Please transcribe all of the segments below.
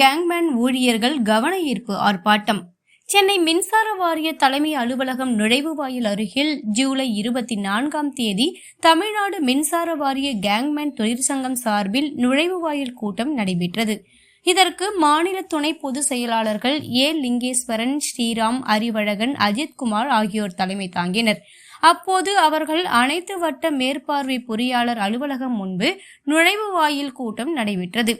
Gangman ஊழியர்கள் கவன ஈர்ப்பு ஆர்ப்பாட்டம். சென்னை மின்சார வாரிய தலைமை அலுவலகம் நுழைவு வாயில் அருகில் ஜூலை இருபத்தி நான்காம் தேதி தமிழ்நாடு மின்சார வாரிய கேங்மேன் தொழிற்சங்கம் சார்பில் நுழைவு வாயில் கூட்டம் நடைபெற்றது. இதற்கு மாநில துணை பொதுச் செயலாளர்கள் ஏ. லிங்கேஸ்வரன் ஸ்ரீராம் அறிவழகன் அஜித்குமார் ஆகியோர் தலைமை தாங்கினர். அப்போது அவர்கள் அனைத்து வட்ட மேற்பார்வை பொறியாளர் அலுவலகம் முன்பு நுழைவு வாயில் கூட்டம் நடைபெற்றது.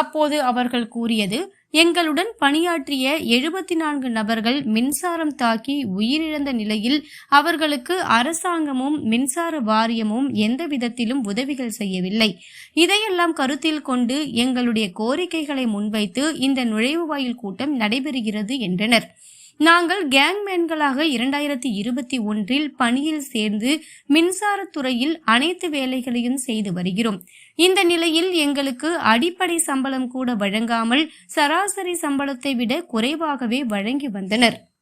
அப்போது அவர்கள் கூறியது எங்களுடன் பணியாற்றிய எழுபத்தி நான்கு நபர்கள் மின்சாரம் தாக்கி உயிரிழந்த நிலையில் அவர்களுக்கு அரசாங்கமும் மின்சார வாரியமும் எந்த விதத்திலும் உதவிகள் செய்யவில்லை. இதையெல்லாம் கருத்தில் கொண்டு எங்களுடைய கோரிக்கைகளை முன்வைத்து இந்த நுழைவுவாயில் கூட்டம் நடைபெறுகிறது என்றனர். நாங்கள் கேங்மேன்களாக இரண்டாயிரத்தி இருபத்தி ஒன்றில் பணியில் சேர்ந்து மின்சாரத்துறையில் அனைத்து வேலைகளையும் செய்து வருகிறோம். இந்த நிலையில் எங்களுக்கு அடிப்படை சம்பளம் கூட வழங்காமல் சராசரி சம்பளத்தை விட குறைவாகவே வழங்கி வந்தனர்.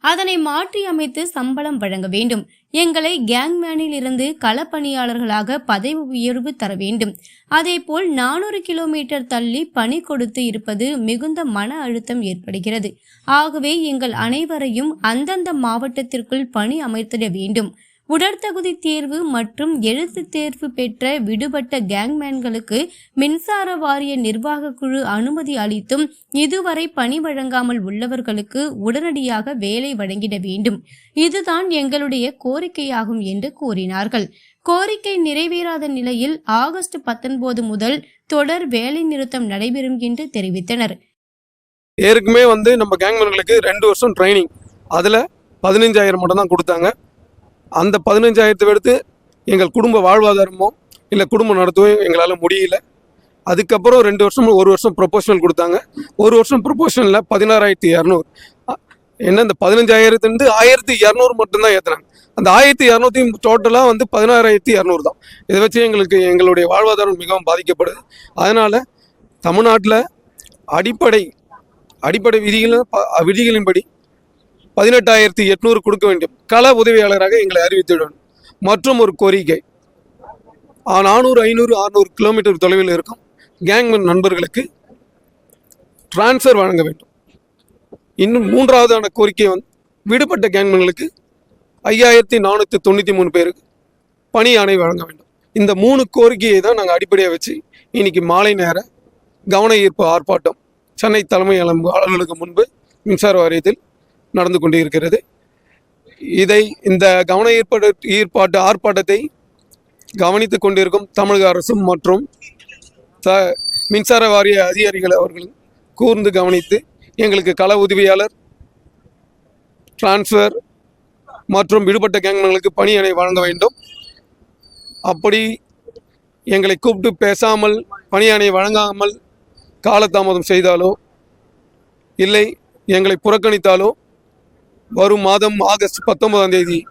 அதனை மாற்றி அமைத்து சம்பளம் வழங்க வேண்டும். எங்களை கேங்மேனில் இருந்து களப்பணியாளர்களாக பதவி உயர்வு தர வேண்டும். அதேபோல் நானூறு கிலோமீட்டர் தள்ளி பணி கொடுத்து இருப்பது மிகுந்த மன அழுத்தம் ஏற்படுகிறது. ஆகவே எங்கள் அனைவரையும் அந்தந்த மாவட்டத்திற்குள் பணி அமைத்திட வேண்டும். உடற்தகுதி தேர்வு மற்றும் எழுத்து தேர்வு பெற்ற விடுபட்ட கேங்மேன்களுக்கு மின்சார வாரிய நிர்வாக குழு அனுமதி அளித்தும் இதுவரை பணி வழங்காமல் உள்ளவர்களுக்கு உடனடியாக வேலை வழங்கிட வேண்டும். இதுதான் எங்களுடைய கோரிக்கையாகும் என்று கூறினார்கள். கோரிக்கை நிறைவேறாத நிலையில் ஆகஸ்ட் பத்தொன்பது முதல் தொடர் வேலை நிறுத்தம் நடைபெறும் என்று தெரிவித்தனர். ஏற்கனவே வந்து நம்ம கேங்மேன்களுக்கு ரெண்டு வருஷம் ட்ரைனிங் அதில் பதினஞ்சாயிரம் மட்டும் தான் கொடுத்தாங்க. அந்த பதினஞ்சாயிரத்தை எடுத்து எங்கள் குடும்ப வாழ்வாதாரமோ இல்லை குடும்பம் நடத்தவோ எங்களால் முடியல. அதுக்கப்புறம் ரெண்டு வருஷம் ஒரு வருஷம் ப்ரொபோஷனல் கொடுத்தாங்க. ஒரு வருஷம் ப்ரொபோஷனில் பதினாறாயிரத்தி இரநூறு என்ன இந்த பதினஞ்சாயிரத்துலேருந்து ஆயிரத்தி இரநூறு மட்டும்தான் ஏற்றுனாங்க அந்த ஆயிரத்தி இரநூத்தி டோட்டலாக வந்து பதினாறாயிரத்தி இரநூறு தான். இதை வச்சு எங்களுக்கு எங்களுடைய வாழ்வாதாரம் மிகவும் பாதிக்கப்படுது. அதனால் தமிழ்நாட்டில் அடிப்படை அடிப்படை விதிகளும் விதிகளின்படி பதினெட்டாயிரத்தி எட்நூறு கொடுக்க வேண்டும். கள உதவியாளராக எங்களை அறிவித்துவிடும் மற்றும் ஒரு கோரிக்கை. நானூறு ஐநூறு அறுநூறு கிலோமீட்டர் தொலைவில் இருக்கும் கேங்மேன் நண்பர்களுக்கு டிரான்ஸ்ஃபர் வழங்க வேண்டும். இன்னும் மூன்றாவதான கோரிக்கை வந்து விடுபட்ட கேங்மேன்களுக்கு ஐயாயிரத்தி நானூற்றி தொண்ணூற்றி மூணு பேருக்கு பணி ஆணை வழங்க வேண்டும். இந்த மூணு கோரிக்கையை தான் நாங்கள் அடிப்படையாக வச்சு இன்னைக்கு மாலை நேர கவன ஈர்ப்பு ஆர்ப்பாட்டம் சென்னை தலைமை அலுவலகம் முன்பு மின்சார வாரியத்தில் நடந்து கொண்டிருக்கிறது இதை இந்த கவன ஈர்ப்பாடு ஈர்ப்பாட்டு ஆர்ப்பாட்டத்தை கவனித்துக் கொண்டிருக்கும் தமிழக அரசும் மற்றும் த மின்சார வாரிய அதிகாரிகள் அவர்களும் கூர்ந்து கவனித்து எங்களுக்கு கள உதவியாளர் டிரான்ஸ்ஃபர் மற்றும் விடுபட்ட கேங்மேன்களுக்கு பணியனை வழங்க வேண்டும். அப்படி எங்களை கூப்பிட்டு பேசாமல் பணியானை வழங்காமல் காலதாமதம் செய்தாலோ இல்லை எங்களை புறக்கணித்தாலோ வரும் மாதம் ஆகஸ்ட் பத்தொன்பதாம் தேதி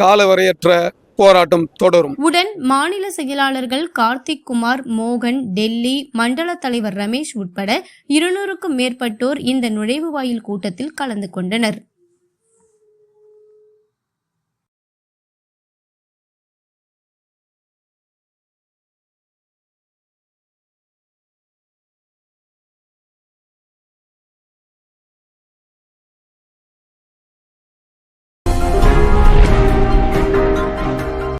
காலவரையற்ற போராட்டம் தொடரும். உடன் மாநில செயலாளர்கள் கார்த்திக் குமார் மோகன் டெல்லி மண்டல தலைவர் ரமேஷ் உட்பட இருநூறுக்கும் மேற்பட்டோர் இந்த நுழைவு வாயில் கூட்டத்தில் கலந்து கொண்டனர்.